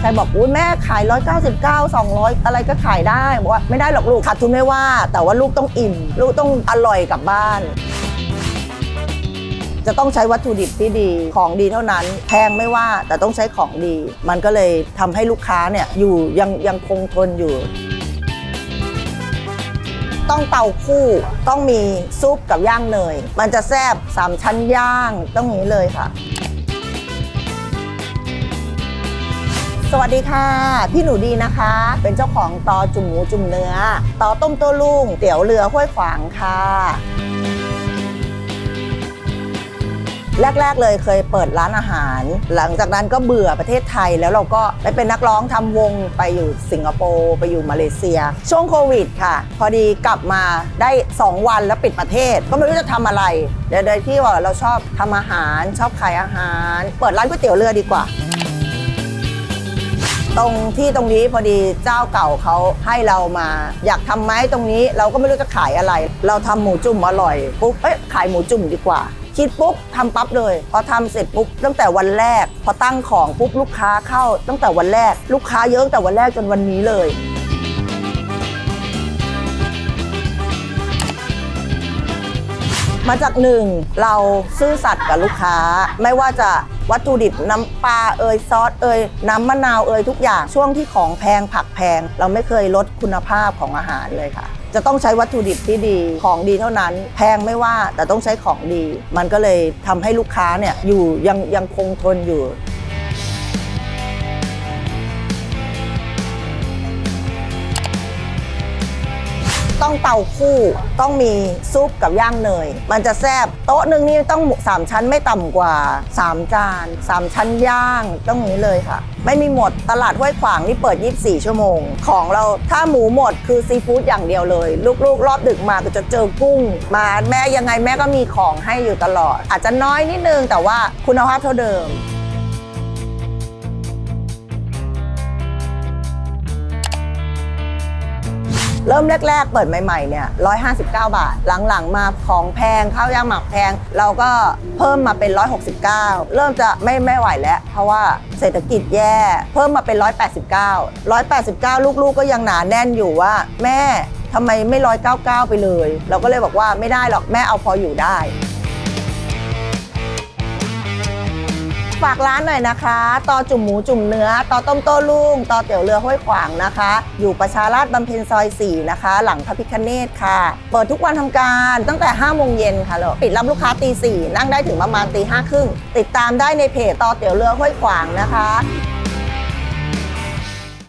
ใครๆบอกอุ้ยแม่ขาย 199 200 อะไรก็ขายได้บอกว่าไม่ได้หรอกลูกขาดทุนไม่ว่า แต่ว่าลูกต้องอิ่ม ลูกต้องอร่อยกลับบ้าน จะต้องใช้วัตถุดิบที่ดีของดีเท่านั้น แพงไม่ว่าแต่ต้องใช้ของดี มันก็เลยทำให้ลูกค้าเนี่ยอยู่ยังยังคงทนอยู่ต้องเตาคู่ต้องมีซุปกับย่างเนย มันจะแซ่บสามชั้นย่างต้องนี้เลยค่ะ สวัสดีค่ะ พี่หนูดีนะคะ เป็นเจ้าของตอจุ่มหมูจุ่มเนื้อตอต้มโต้รุ่งเตี๋ยวเรือห้วยขวางค่ะ แรก ๆ เลยเคยเปิดร้านอาหาร หลังจากนั้นก็เบื่อประเทศไทยแล้วเราก็ไปเป็นนักร้องทำวงไปอยู่สิงคโปร์ไปอยู่มาเลเซีย ช่วงโควิดค่ะ พอดีกลับมาได้ 2 วันแล้วปิดประเทศ ก็ไม่รู้จะทำอะไรเดี๋ยวโดยที่ว่าเราชอบทำอาหารชอบขายอาหาร เปิดร้านก๋วยเตี๋ยวเรือดีกว่า ตรงที่ตรงนี้พอดีเจ้าเก่าเขาให้เรามา อยากทำไหมตรงนี้เราก็ไม่รู้จะขายอะไร เราทำหมูจุ่มอร่อยปุ๊บเอ้ยขายหมูจุ่มดีกว่า คิดปุ๊บทำปั๊บเลย พอทำเสร็จปุ๊บตั้งแต่วันแรก พอตั้งของปุ๊บลูกค้าเข้าตั้งแต่วันแรก ลูกค้าเยอะตั้งแต่วันแรกจนวันนี้เลย มาจากหนึ่งเราซื่อสัตย์กับลูกค้า ไม่ว่าจะวัตถุดิบน้ำปลาเอยซอสเอยน้ำมะนาวเอยทุกอย่างช่วงที่ของแพงผักแพง เราไม่เคยลดคุณภาพของอาหารเลยค่ะ จะต้องใช้วัตถุดิบที่ดีของดีเท่านั้น แพงไม่ว่าแต่ต้องใช้ของดี มันก็เลยทำให้ลูกค้าเนี่ยอยู่ยังยังคงทนอยู่ ต้องเตาคู่ ต้องมีซุปกับย่างเนย มันจะแซบโต๊ะหนึ่งนี่ต้องสามชั้นไม่ต่ำกว่า 3 จานสามชั้นย่างต้องอย่างนี้เลยค่ะ ไม่มีหมดตลาดห้วยขวางนี่เปิด 24 ชั่วโมง ของเราถ้าหมูหมดคือซีฟู้ดอย่างเดียวเลย ลูกๆ รอบดึกมาก็จะเจอกุ้ง มาแม่ยังไงแม่ก็มีของให้อยู่ตลอด อาจจะน้อยนิดนึงแต่ว่าคุณภาพเท่าเดิม เริ่มแรก ๆ เปิดใหม่ๆเนี่ย159 บาท หลังๆ มาของแพงข้าวยางหมักแพง เราก็เพิ่มมาเป็น 169 เริ่มจะไม่ไม่ไหวแล้ว เพราะว่าเศรษฐกิจแย่ เพิ่มมาเป็น 189 189 ลูกๆ ก็ยังหนาแน่นอยู่ว่า แม่ทำไมไม่199 ไปเลย เราก็เลยบอกว่าไม่ได้หรอกแม่เอาพออยู่ได้ ฝากร้านหน่อยนะคะตอจุ่มหมูจุ่มเนื้อตอต้มโต้รุ่งตอเตี๋ยวเรือห้วยขวางนะคะ อยู่ประชาราชบำเพ็ญซอย 4 นะคะ หลังพระพิคเนตค่ะ เปิดทุกวันทำการตั้งแต่5โมงเย็นค่ะแล้วปิดรับลูกค้าตี4นั่งได้ถึงประมาณตี5ครึ่งติดตามได้ในเพจตอเตี๋ยวเรือห้วยขวางนะคะ